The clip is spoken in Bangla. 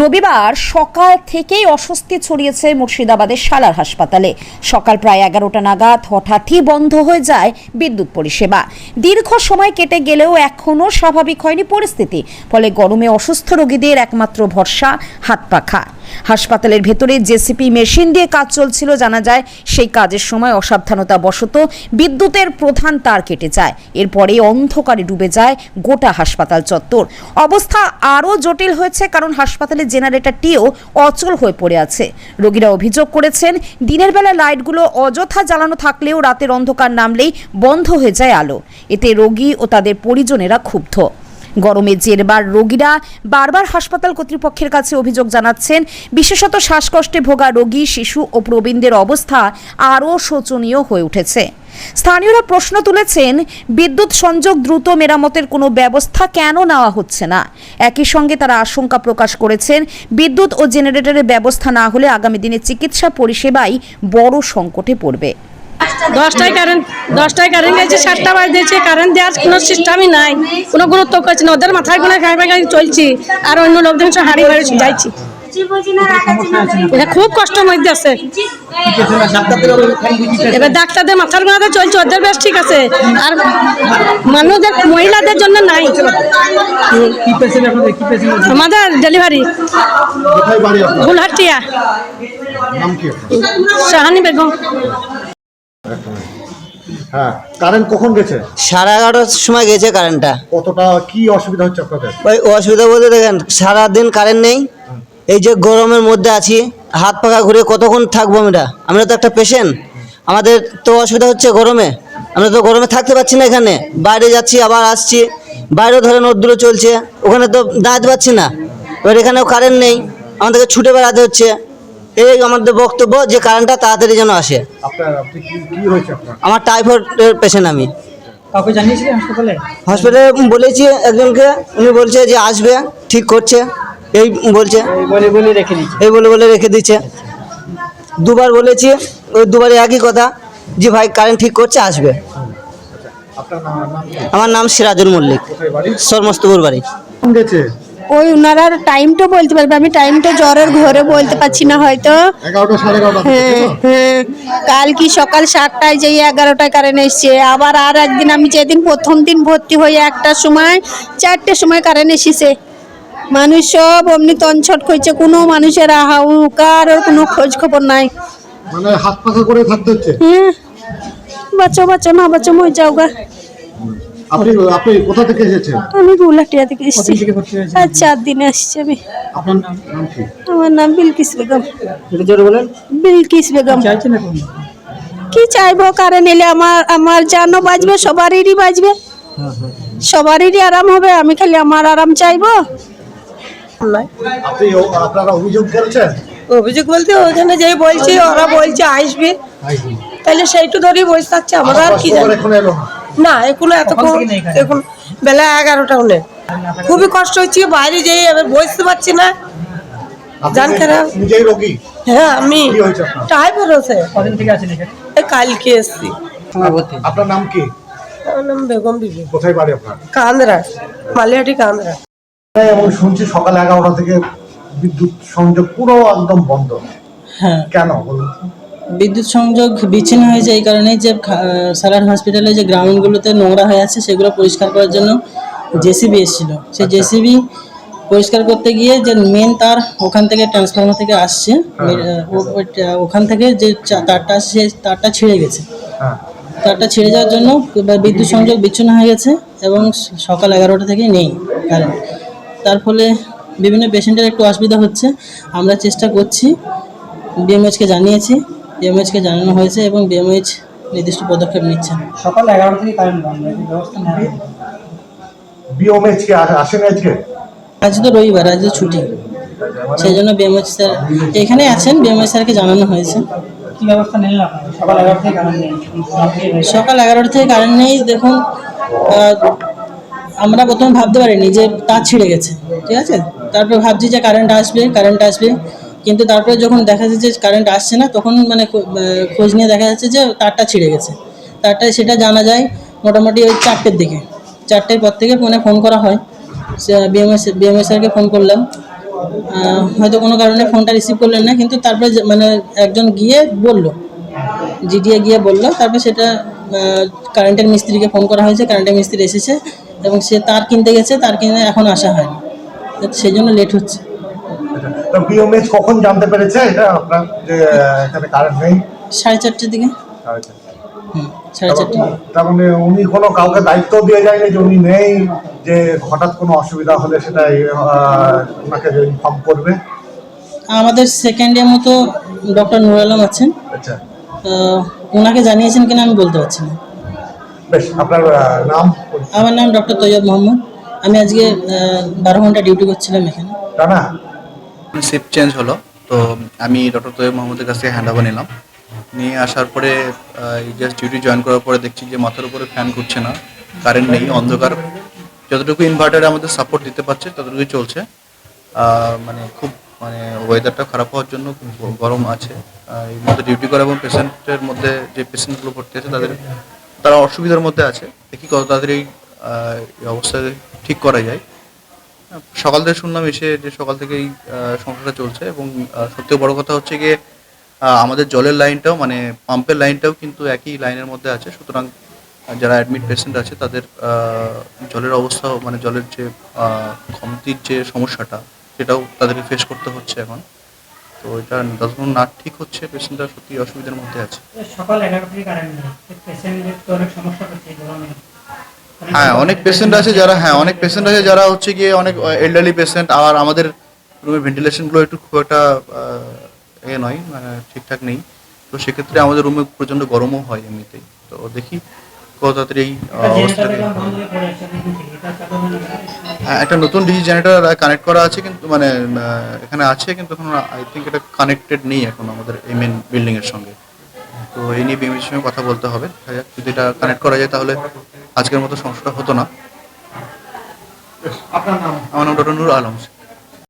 রবিবার সকাল থেকেই অস্বস্তি ছড়িয়েছে মুর্শিদাবাদের সালার হাসপাতালে। সকাল প্রায় এগারোটা নাগাদ হঠাৎই বন্ধ হয়ে যায় বিদ্যুৎ পরিষেবা। দীর্ঘ সময় কেটে গেলেও এখনও স্বাভাবিক হয়নি পরিস্থিতি, ফলে গরমে অসুস্থ রোগীদের একমাত্র ভরসা হাত পাখা। হাসপাতালের ভেতরে জেসিপি মেশিন দিয়ে কাজ চলছিল, জানা যায় সেই কাজের সময় অসাবধানতা বশত বিদ্যুতের প্রধান তার কেটে যায়। এরপরে অন্ধকারে ডুবে যায় গোটা হাসপাতাল চত্বর। অবস্থা আরও জটিল হয়েছে কারণ হাসপাতালের জেনারেটরটিও অচল হয়ে পড়ে আছে। রোগীরা অভিযোগ করেছেন, দিনের বেলা লাইটগুলো অযথা জ্বালানো থাকলেও রাতের অন্ধকার নামলেই বন্ধ হয়ে যায় আলো। এতে রোগী ও তাদের পরিজনেরা ক্ষুব্ধ। গরমে জেরবার রোগীরা বারবার হাসপাতাল কর্তৃপক্ষের কাছে অভিযোগ জানাচ্ছেন, বিশেষত শ্বাসকষ্টে ভোগা রোগী, শিশু ও প্রবীণদের অবস্থা আরও শোচনীয় হয়ে উঠেছে। স্থানীয়রা প্রশ্ন তুলেছেন, বিদ্যুৎ সংযোগ দ্রুত মেরামতের কোনো ব্যবস্থা কেন নেওয়া হচ্ছে না? একই সঙ্গে তারা আশঙ্কা প্রকাশ করেছেন, বিদ্যুৎ ও জেনারেটরের ব্যবস্থা না হলে আগামী দিনে চিকিৎসা পরিষেবাই বড় সংকটে পড়বে। দশটায় কারেন্ট দশটায় কারেন্ট গেছে সাতটা বাজে দিয়েছে কারেন্ট দেওয়ার কোনো সিস্টেমই নাই। কোনো গুরুত্ব করছে না ওদের মাথায় কোনো খাই খাই চলছি আর অন্য লোকজন সব হাড়ি বাড়ি যাইছি। খুব কষ্টের মধ্যে আছে। এবার ডাক্তারদের মাথার গোড়াতে চলছে ওদের বেশ ঠিক আছে। আর মানুষদের মহিলাদের জন্য নাই। আমাদের ডেলিভারি আপনার? শাহানি বেগম। হ্যাঁ কারেন্ট কখন গেছে? সাড়ে এগারোটার সময় গেছে কারেন্টটা কতটা কি অসুবিধা হচ্ছে আপনাদের? ওই অসুবিধা বলতে দেখেন সারাদিন কারেন্ট নেই। এই যে গরমের মধ্যে আছি হাত পাখা ঘুরে কতক্ষণ থাকব আমরা? আমরা তো একটা পেশেন্ট আমাদের তো অসুবিধা হচ্ছে গরমে। আমরা তো গরমে থাকতে পারছি না এখানে। বাইরে যাচ্ছি আবার আসছি। বাইরে ধরেন রোদ্দুরে চলছে ওখানে তো দাঁড়াতে পারছি না। এবার এখানেও কারেন্ট নেই। আমাদেরকে ছুটে বেড়াতে হচ্ছে। এই আমাদের বক্তব্য যে কারেন্টটা তাড়াতাড়ি যেন আসে। আপনার আপনি কি কি হয়েছে আপনার? আমার টাইফয়েডের পেশেন্ট আমি। কাউকে জানিয়েছিলেন হাসপাতালে? হসপিটালে বলেছি একজনকে উনি বলছে যে আসবে ঠিক করছে। এই বলছে। এই বলে বলে রেখে দিচ্ছি এই বলে বলে রেখে দিচ্ছে দুবার বলেছি ওই দুবারে একই কথা যে ভাই কারেন্ট ঠিক করছে আসবে। আপনার নাম? নাম কি আমার নাম সিরাজুল মল্লিক সরমস্তপুর বাড়ি। গেছে? ওই ওনারা টাইমটা বলতে পারবে আমি টাইমটা জ্বরের ঘরে বলতে পারছি না হয়তো। হ্যাঁ হ্যাঁ কাল কি সকাল সাতটায় যেই এগারোটায় কারেন্ট এসছে আবার আর একদিন আমি যেদিন প্রথম দিন ভর্তি হয়ে একটার সময় চারটের সময় কারেন্ট এসেছে। মানুষ সব অমনি তনছট করছে কোনো মানুষের আহাউ কারোর কোনো খোঁজ খবর নাই। মানে হাত পাখা করে থাকতে হচ্ছে? হ্যাঁ বাচ্চা বাচ্চা না বাচ্চা মই যাও গা। আপনি আপনি কোথা থেকে এসেছেন? আমি গুলাটিয়া থেকে এসেছি। আর চার দিনে আসছি আমি। আপনার নাম কি? আমার নাম বিলকিস বেগম। একটু জোরে বলেন। বিলকিস বেগম। চাইছেন এখন? কি চাইব? কারেন্ট এলে আমার আমার জানও বাজবে সবারই বাজবে সবারই আরাম হবে আমি খালি আমার আরাম চাইব। আপনি আপনারা অভিযোগ করেছেন? অভিযোগ বলতে ওখানে যেই বলছি ওরা বলছে আসবে। তাহলে সেইটু ধরেই বসে থাকছে আমরা আর কি জানি এখন এলো না না এখনও এত কখন থেকে নেই এখানে? বেলা এগারোটা হলে খুবই কষ্ট হচ্ছে বাইরে যেয়ে এবার বসতে পারছি না। জান খারাপ। হ্যাঁ আমি কালকে এসছি। আপনার নাম কি? আমার নাম বেগম বিবি। কোথায় বাড়ি আপনার? কান্দরা মালিহাটি কান্দরা। এবং শুনছি সকাল এগারোটা থেকে বিদ্যুৎ সংযোগ পুরো একদম বন্ধ। হ্যাঁ। কেন বলুন? বিদ্যুৎ সংযোগ বিচ্ছিন্ন হয়েছে এই কারণেই যে সালার হসপিটালে যে গ্রাউন্ডগুলোতে নোংরা হয়ে আছে সেগুলো পরিষ্কার করার জন্য জেসিবি এসেছিল। সেই জেসিবি পরিষ্কার করতে গিয়ে যে মেন তার ওখান থেকে ট্রান্সফরমার থেকে আসছে ওখান থেকে যে তারটা আসছে তারটা ছিঁড়ে গেছে। হ্যাঁ। তারটা ছিঁড়ে যাওয়ার জন্য বিদ্যুৎ সংযোগ বিচ্ছিন্ন হয়ে গেছে এবং সকাল এগারোটা থেকে নেই কারেন্ট তার ফলে বিভিন্ন পেশেন্টের একটু অসুবিধা হচ্ছে। আমরা চেষ্টা করছি বিএমএইচকে জানিয়েছি। বিএমএইচকে জানানো হয়েছে এবং বিএমএইচ নির্দিষ্ট পদক্ষেপ নিচ্ছে। সকাল এগারোটা থেকে কারেন্ট বন্ধ ব্যবস্থা নেওয়া হয়নি। কে আস- আসেন আজকে? আজ তো রবিবার আজ তো ছুটি। সেই জন্য বিএমএইচ স্যার এখানে আছেন বিএমএইচ স্যারকে জানানো হয়েছে। কি ব্যবস্থা নিলেন আপনারা? সকাল এগারোটা থেকে কারেন্ট নেই। সকাল এগারোটা থেকে কারেন্ট নেই দেখুন আমরা প্রথমে ভাবতে পারিনি যে তার ছিঁড়ে গেছে ঠিক আছে? তারপরে ভাবছি যে কারেন্ট আসবে কারেন্ট আসবে। কিন্তু তারপরে যখন দেখা যাচ্ছে যে কারেন্ট আসছে না, তখন মানে খোঁজ নিয়ে দেখা যাচ্ছে যে তারটা ছিঁড়ে গেছে। তারটা সেটা জানা যায় মোটামুটি ওই চারটের দিকে। চারটের পর থেকে ফোনে ফোন করা হয়। বিএমএস বিএমএস স্যারকে ফোন করলাম। হয়তো কোনো কারণে ফোনটা রিসিভ করলেন না, কিন্তু তারপরে মানে একজন গিয়ে বলল। জিডিএ গিয়ে বলল, তারপর সেটা কারেন্টের মিস্ত্রিকে ফোন করা হয়েছে কারেন্টের মিস্ত্রি এসেছে এবং সে তার কিনতে গেছে, তার কিনে এখন আসা হয়নি। সেই জন্য লেট হচ্ছে। তো বিএমএইচ কখন জানতে পেরেছে? এটা আপনার যে এখানে কারেন্ট নেই। সাড়ে চারটের দিকে। আচ্ছা। হুম সাড়ে চারটে। তার মানে উনি কোনো কাউকে দায়িত্ব দিয়ে যায়নি যে উনি নেই যে হঠাৎ কোনো অসুবিধা হলে সেটা ওনাকে ইনফর্ম করবে। আমাদের সেকেন্ড ডে মতো ডক্টর নুর আলম আছেন। আচ্ছা। ওনাকে জানিয়েছেন কিনা আমি বলতে পারছি না। বেশ আপনার নাম? আমার নাম ডক্টর তৈয়ব মোহাম্মদ। আমি আজকে বারো ঘণ্টা ডিউটি করছিলাম এখানে। টানা শিফট চেঞ্জ হলো। তো আমি ডক্টর তৈয়ব মোহাম্মদের কাছ থেকে হ্যান্ড ওভার নিলাম। নিয়ে আসার পরে জাস্ট ডিউটি জয়েন করার পরে দেখছি যে মাথার উপরে ফ্যান ঘুরছে না কারেন্ট নেই, অন্ধকার। যতটুকু ইনভার্টার আমাদের সাপোর্ট দিতে পারছে, ততটুকুই চলছে। মানে খুব মানে ওয়েদারটা খারাপ হওয়ার জন্য খুব গরম আছে। এই মধ্যে ডিউটি করা এবং পেশেন্টের মধ্যে যে পেশেন্টগুলো ভর্তি আছে তাদের, তারা অসুবিধার মধ্যে আছে। দেখি কত তাড়াতাড়ি এই অবস্থা ঠিক করা যায়। সকাল থেকে শুনলাম এসে যে সকাল থেকেই সমস্যাটা চলছে এবং সবথেকে বড় কথা হচ্ছে গিয়ে আমাদের জলের লাইনটাও মানে পাম্পের লাইনটাও কিন্তু একই লাইনের মধ্যে আছে। সুতরাং যারা অ্যাডমিট পেশেন্ট আছে তাদের জলের অবস্থাও মানে জলের যে কমতির যে সমস্যাটা, সেটাও তাদেরকে ফেস করতে হচ্ছে এখন। তো এটা যতক্ষণ না ঠিক হচ্ছে পেশেন্টরা সত্যি অসুবিধার মধ্যে আছে। সকাল এগারোটায় কারেন্ট নেই। পেশেন্টদের তো অনেক সমস্যা হচ্ছে হ্যাঁ অনেক পেশেন্ট আছে যারা হ্যাঁ অনেক পেশেন্ট আছে যারা হচ্ছে গিয়ে অনেক এল্ডারলি পেশেন্ট আর আমাদের রুমের ভেন্টিলেশনগুলো একটু খুব একটা এ নয় মানে ঠিকঠাক নেই। তো সেক্ষেত্রে আমাদের রুমে প্রচণ্ড গরমও হয় এমনিতেই। তো দেখি কত তাড়াতাড়ি এই বন্ধ হয়ে একটা নতুন ডিজি জেনারেটর কানেক্ট করা আছে কিন্তু মানে এখানে আছে কিন্তু এখন আই থিঙ্ক এটা কানেক্টেড নেই এখন আমাদের এই মেন বিল্ডিংয়ের সঙ্গে। তো এই নিয়ে বিএমএর সঙ্গে কথা বলতে হবে। দেখা যাক যদি এটা কানেক্ট করা যায় তাহলে আজকের মতো সমস্যাটা হতো না। আপনার নাম? আমার নাম ডক্টর নুর আলম।